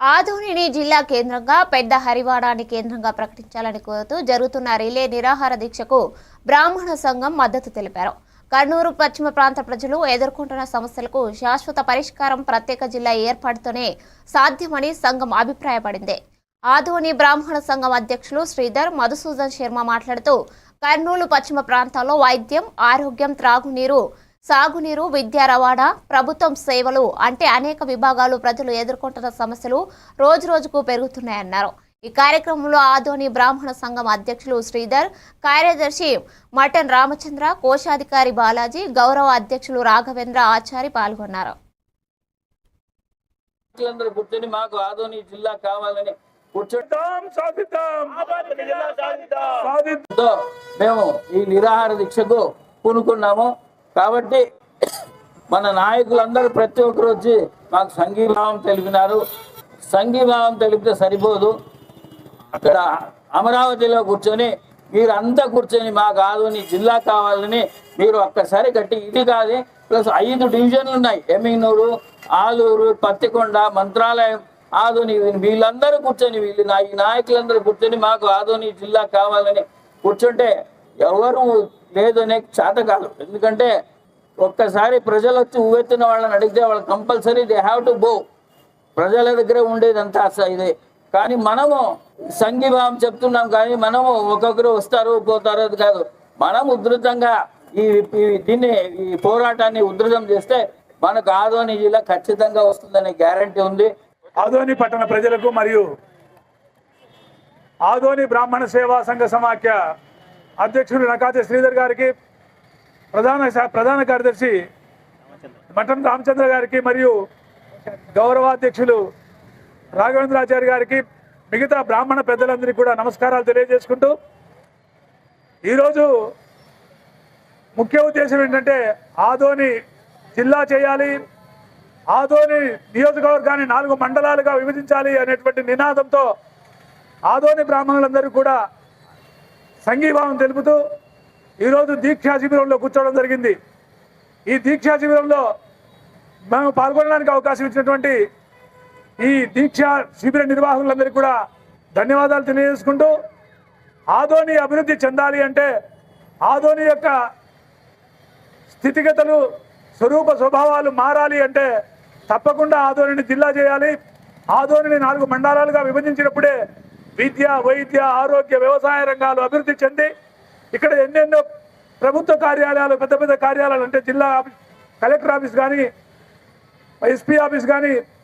ఆధోనిని జిల్లా కేంద్రంగా పెద్ద హరివాడాన్ని కేంద్రంగా ప్రకటించాలని కోరుతూ జరుగుతున్న రిలే నిరాహార దీక్షకు బ్రాహ్మణ సంఘం మద్దతు తెలిపారు. కర్నూలు పశ్చిమ ప్రాంత ప్రజలు ఎదుర్కొంటున్న సమస్యలకు శాశ్వత పరిష్కారం ప్రత్యేక జిల్లా ఏర్పాటుతోనే సాధ్యమని సంఘం అభిప్రాయపడింది. ఆధోని బ్రాహ్మణ సంఘం అధ్యక్షులు శ్రీధర్ మధుసూదన్ శర్మ మాట్లాడుతూ కర్నూలు పశ్చిమ ప్రాంతాల్లో వైద్యం ఆరోగ్యం త్రాగునీరు సాగునీరు విద్యా రవాణా ప్రభుత్వం సేవలు అంటే అనేక విభాగాలు ప్రజలు ఎదుర్కొంటున్న సమస్యలు రోజు రోజుకు పెరుగుతున్నాయన్నారు. ఈ కార్యక్రమంలో ఆదోని బ్రాహ్మణ సంఘం అధ్యక్షులు శ్రీధర్ కార్యదర్శి మటన్ రామచంద్ర కోశాధికారి బాలాజీ గౌరవ అధ్యక్షులు రాఘవేంద్ర ఆచారి పాల్గొన్నారు. మాకు ఆదోని జిల్లా కావాలని మేము ఈ నిరాహార దీక్షకు పూనుకున్నాము. కాబట్టి మన నాయకులందరూ ప్రతి ఒక్కరు వచ్చి మాకు సంఘీభావం తెలిపినారు. సంఘీభావం తెలిపితే సరిపోదు. అక్కడ అమరావతిలో కూర్చొని మీరు అంతా కూర్చొని మాకు నీ జిల్లా కావాలని మీరు ఒక్కసారి కట్టి ఇది కాదు. ప్లస్ ఐదు డివిజన్లు ఉన్నాయి. ఎమ్మినూరు ఆలూరు పత్తికొండ మంత్రాలయం ఆధుని వీళ్ళందరూ కూర్చొని వీళ్ళు నా ఈ నాయకులందరూ కూర్చొని మాకు ఆదోని జిల్లా కావాలని కూర్చుంటే ఎవరు లేదనే చేత కాదు ఎందుకంటే ఒక్కసారి ప్రజలు వచ్చి ఉవ్వెత్తిన వాళ్ళని అడిగితే వాళ్ళు compulsory they have to go. ప్రజల దగ్గర ఉండేదంతా అస- ఇదే. కానీ మనము సంఘీభావం చెప్తున్నాం కానీ మనము ఒక్కొక్కరు వస్తారు పోతారు అది కాదు. మనం ఉధృతంగా ఈ ఈ- దీన్ని ఈ పోరాటాన్ని ఉధృతం చేస్తే మనకు ఆదోని జిల్లా ఖచ్చితంగా వస్తుందనే గ్యారంటీ ఉంది. ఆదోని పట్టణ ప్రజలకు మరియు ఆదోని బ్రాహ్మణ సేవా సంఘ సమాఖ్య అధ్యక్షుడు నకాతి శ్రీధర్ గారికి ప్రధాన శా- ప్రధాన కార్యదర్శి మఠం రామచంద్ర గారికి మరియు గౌరవాధ్యక్షులు రాఘవేంద్రాచార్య గారికి మిగతా బ్రాహ్మణ పెద్దలందరికీ కూడా నమస్కారాలు తెలియజేసుకుంటూ ఈరోజు ముఖ్య ఉద్దేశం ఏంటంటే ఆదోని జిల్లా చేయాలి ఆదోని నియోజకవర్గాన్ని నాలుగు మండలాలుగా విభజించాలి అనేటువంటి నినాదంతో ఆదోని బ్రాహ్మణులందరూ కూడా సంఘీభావం తెలుపుతూ ఈరోజు దీక్షా శిబిరంలో కూర్చోవడం జరిగింది. ఈ దీక్షా శిబిరంలో మేము పాల్గొనడానికి అవకాశం ఇచ్చినటువంటి ఈ దీక్షా శిబిర నిర్వాహకులందరికీ కూడా ధన్యవాదాలు తెలియజేసుకుంటూ ఆదోని అభివృద్ధి చెందాలి అంటే ఆదోని యొక్క స్థితిగతులు స్వరూప స్వభావాలు మారాలి అంటే తప్పకుండా ఆదోనిని జిల్లా చేయాలి. ఆదోనిని నాలుగు మండలాలుగా విభజించినప్పుడే విద్య వైద్య ఆరోగ్య వ్యవసాయ రంగాలు అభివృద్ధి చెంది ఇక్కడ ఎన్నెన్నో ప్రభుత్వ కార్యాలయాలు పెద్ద పెద్ద కార్యాలయాలు అంటే జిల్లా ఆఫీస్ కలెక్టర్ ఆఫీస్ కానీ ఎస్పీ ఆఫీస్ కానీ